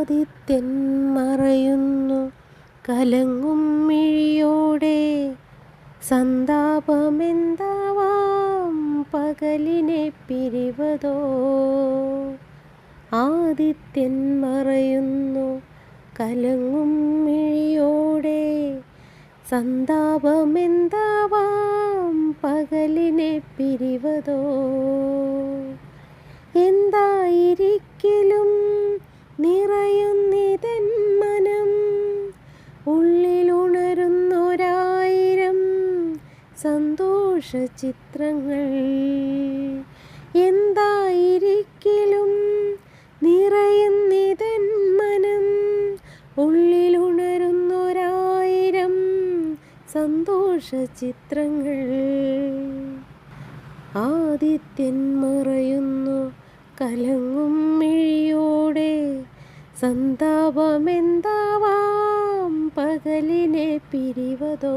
ആദിത്യൻ മറയുന്നു കലങ്ങും മിഴിയോടെ സന്താപമെന്താവാം പകലിനെ പിരിവതോ? ആദിത്യൻ മറയുന്നു. കലങ്ങും മിഴിയോടെ സന്താപമെന്താവാം പകലിനെ പിരിവതോ? എന്തായിരിക്കലും ഉള്ളിലുണരുന്നൊരായിരം സന്തോഷ ചിത്രങ്ങൾ എന്തായിരിക്കലും നിറയുന്നിതൻ മനം ഉള്ളിലുണരുന്നൊരായിരം സന്തോഷ ചിത്രങ്ങൾ ആദിത്യൻ മറയുന്നു കലങ്ങും മിഴിയോടെ സന്താപമെന്താവാം പകലിനെ പിരിവതോ